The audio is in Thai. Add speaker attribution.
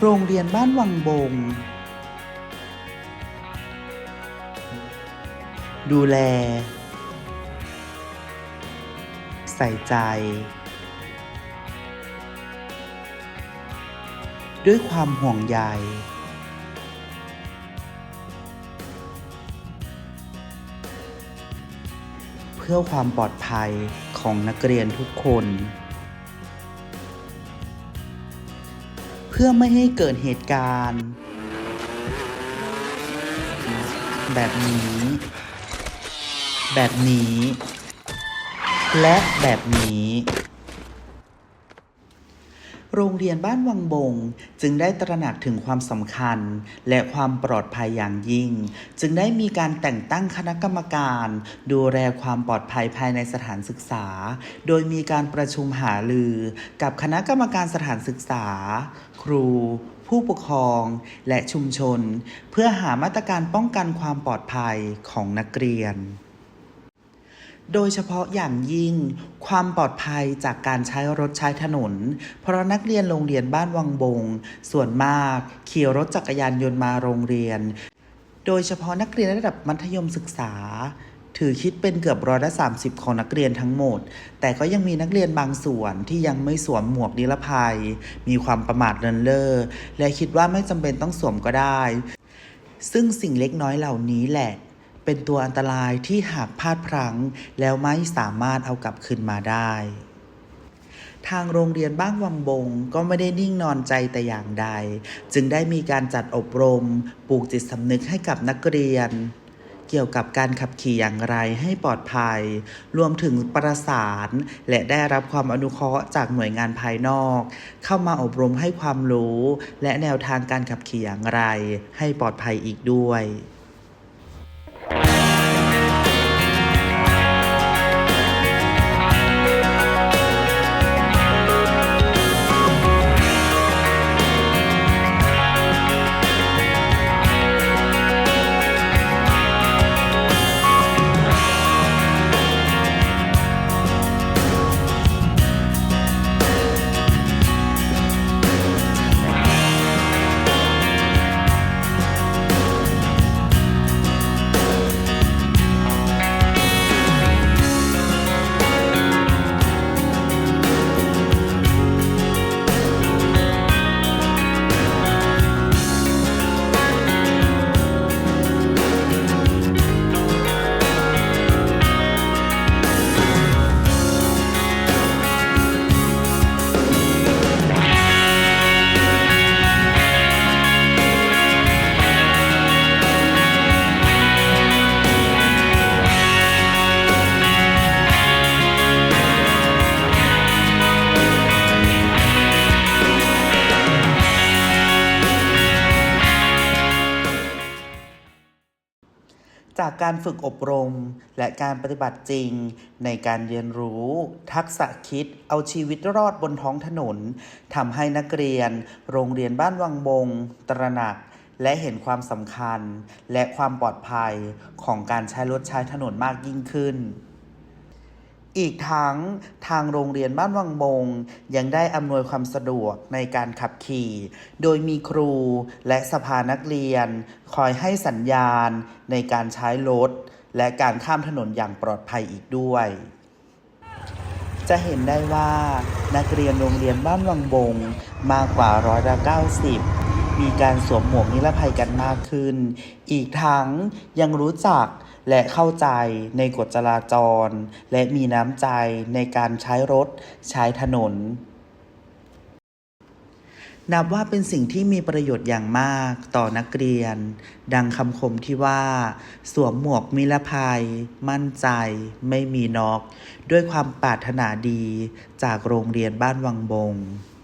Speaker 1: โรงเรียนบ้านวังบง ดูแล ใส่ใจ ด้วยความห่วงใยเพื่อความปลอดภัยของนักเรียนทุกคน พื่อไม่ให้เกิดเหตุการณ์ แบบนี้ แบบนี้ และแบบนี้ โรงเรียนบ้านวังบง จึงได้ตระหนักถึงความสำคัญ และความปลอดภัยอย่างยิ่ง จึงได้มีการแต่งตั้งคณะกรรมการ ดูแลความปลอดภัยภายในสถานศึกษา โดยมีการประชุมหารือ กับคณะกรรมการสถานศึกษา ครูผู้ปกครองและชุมชน เพื่อหามาตรการป้องกันความปลอดภัยของนักเรียน โดยเฉพาะอย่างยิ่ง ความปลอดภัยจากการใช้รถใช้ถนน เพราะนักเรียนโรงเรียนบ้านวังบง ส่วนมาก ขี่รถจักรยานยนต์มาโรงเรียน โดยเฉพาะนักเรียนระดับมัธยมศึกษา ถือคิดเป็นเกือบร้อยละ 30 ของนักเรียนทั้งหมด แต่ก็ยังมีนักเรียนบางส่วนที่ยังไม่สวมหมวกนิรภัย มีความประมาทเลินเล่อและคิดว่าไม่จำเป็นต้องสวมก็ได้ ซึ่งสิ่งเล็กน้อยเหล่านี้แหละ เป็นตัวอันตรายที่หากพลาดพลั้ง แล้วไม่สามารถเอากลับคืนมาได้ ทางโรงเรียนบ้านวังบงก็ไม่ได้นิ่งนอนใจแต่อย่างใด จึงได้มีการจัดอบรม ปลูกจิตสำนึกให้กับนักเรียน เกี่ยวกับการขับขี่อย่างไรให้ปลอดภัย รวมถึงประสาน และได้รับความอนุเคราะห์จากหน่วยงานภายนอก เข้ามาอบรมให้ความรู้ และแนวทางการขับขี่อย่างไร ให้ปลอดภัยอีกด้วย จากการฝึกอบรม และการปฏิบัติจริง ในการเรียนรู้ ทักษะคิดเอาชีวิตรอดบนท้องถนนทำให้นักเรียน โรงเรียนบ้านวังบง ตระหนัก และเห็นความสำคัญ และความปลอดภัยของการใช้รถใช้ถนนมากยิ่งขึ้น อีกทั้งทางโรงเรียนบ้านวังบง ยังได้อำนวยความสะดวกในการขับขี่ โดยมีครูและสภานักเรียน คอยให้สัญญาณในการใช้รถ และการข้ามถนนอย่างปลอดภัยอีกด้วย จะเห็นได้ว่านักเรียนโรงเรียนบ้านวังบงมากกว่าร้อยละ90มีการสวมหมวกนิรภัยกันมากขึ้น อีกทั้งยังรู้จัก และเข้าใจในกฎจราจร และมีน้ำใจในการใช้รถใช้ถนน นับว่าเป็นสิ่งที่มีประโยชน์อย่างมากต่อนักเรียน ดังคำคมที่ว่า สวมหมวกนิรภัย มั่นใจ ไม่มีนอก ด้วยความปรารถนาดีจากโรงเรียนบ้านวังบง